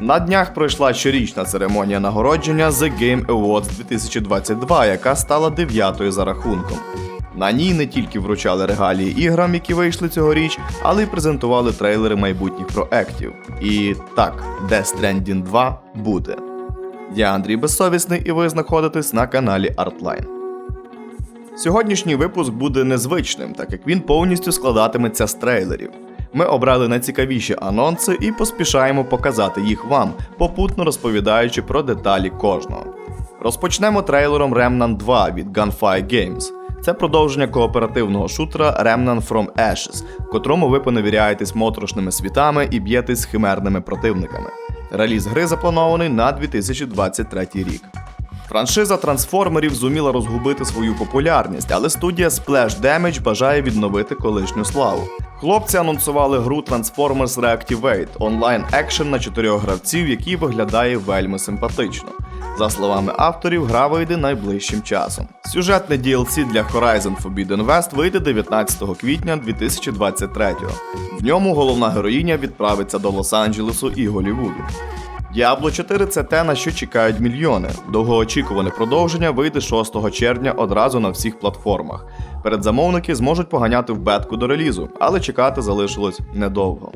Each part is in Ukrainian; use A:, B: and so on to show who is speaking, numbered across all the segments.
A: На днях пройшла щорічна церемонія нагородження The Game Awards 2022, яка стала дев'ятою за рахунком. На ній не тільки вручали регалії іграм, які вийшли цьогоріч, але й презентували трейлери майбутніх проектів. І так, Death Stranding 2 буде. Я Андрій Безсовісний, і ви знаходитесь на каналі Artline. Сьогоднішній випуск буде незвичним, так як він повністю складатиметься з трейлерів. Ми обрали найцікавіші анонси і поспішаємо показати їх вам, попутно розповідаючи про деталі кожного. Розпочнемо трейлером Remnant 2 від Gunfire Games. Це продовження кооперативного шутера Remnant from Ashes, в котрому ви поневіряєтесь моторошними світами і б'єтесь з химерними противниками. Реліз гри запланований на 2023 рік. Франшиза трансформерів зуміла розгубити свою популярність, але студія Splash Damage бажає відновити колишню славу. Хлопці анонсували гру Transformers Reactivate онлайн екшен на чотирьох гравців, який виглядає вельми симпатично. За словами авторів, гра вийде найближчим часом. Сюжетне DLC для Horizon Forbidden West вийде 19 квітня 2023 В ньому головна героїня відправиться до Лос-Анджелесу і Голлівуду. Diablo 4 це те, на що чекають мільйони. Довгоочікуване продовження вийде 6 червня одразу на всіх платформах. Передзамовники зможуть поганяти в бетку до релізу, але чекати залишилось недовго.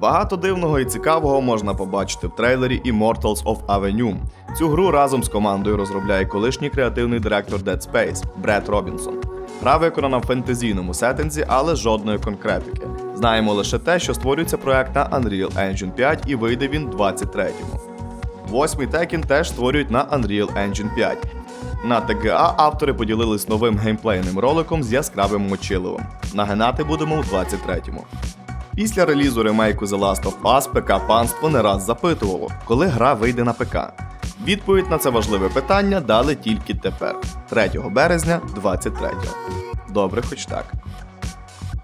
A: Багато дивного і цікавого можна побачити в трейлері Immortals of Avenue. Цю гру разом з командою розробляє колишній креативний директор Dead Space Бред Робінсон. Гра виконана в фентезійному сеттинзі, але жодної конкретики. Знаємо лише те, що створюється проект на Unreal Engine 5 і вийде він 23-му. Восьмий Tekken теж створюють на Unreal Engine 5. На TGA автори поділились новим геймплейним роликом з яскравим мочиловом. Нагинати будемо у 23-му. Після релізу ремейку The Last of Us ПК панство не раз запитувало, коли гра вийде на ПК. Відповідь на це важливе питання дали тільки тепер, 3 березня 23-го. Добре, хоч так.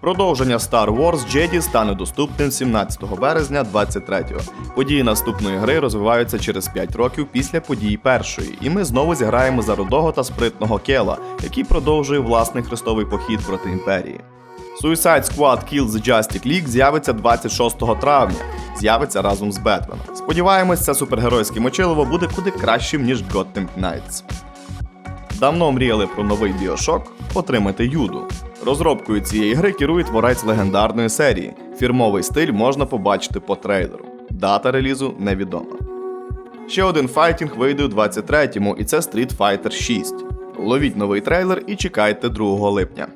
A: Продовження Star Wars Jedi стане доступним 17 березня 23-го. Події наступної гри розвиваються через 5 років після подій першої, і ми знову зіграємо за рудого та спритного Кела, який продовжує власний хрестовий похід проти імперії. Suicide Squad Kill the Justice League з'явиться 26 травня. З'явиться разом з Бетменом. Сподіваємось, це супергеройське мочилово буде куди кращим, ніж Gotham Knights. Давно мріяли про новий Bioshock? Отримайте Юду. Розробкою цієї гри керує творець легендарної серії. Фірмовий стиль можна побачити по трейлеру. Дата релізу невідома. Ще один файтінг вийде у 23-му, і це Street Fighter 6. Ловіть новий трейлер і чекайте 2 липня.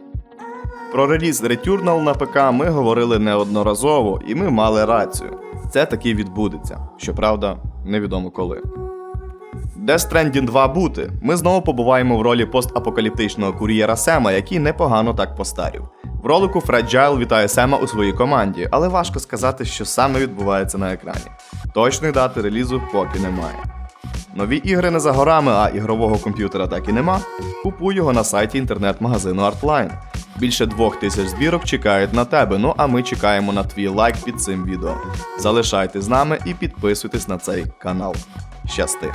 A: Про реліз Returnal на ПК ми говорили неодноразово, і ми мали рацію. Це таки відбудеться. Щоправда, невідомо коли. Death Stranding 2 бути. Ми знову побуваємо в ролі постапокаліптичного кур'єра Сема, який непогано так постарів. В ролику Фред Джайл вітає Сема у своїй команді, але важко сказати, що саме відбувається на екрані. Точної дати релізу поки немає. Нові ігри не за горами, а ігрового комп'ютера так і нема. Купуй його на сайті інтернет-магазину Artline. Більше двох тисяч збірок чекають на тебе. Ну а ми чекаємо на твій лайк під цим відео. Залишайтесь з нами і підписуйтесь на цей канал. Щасти!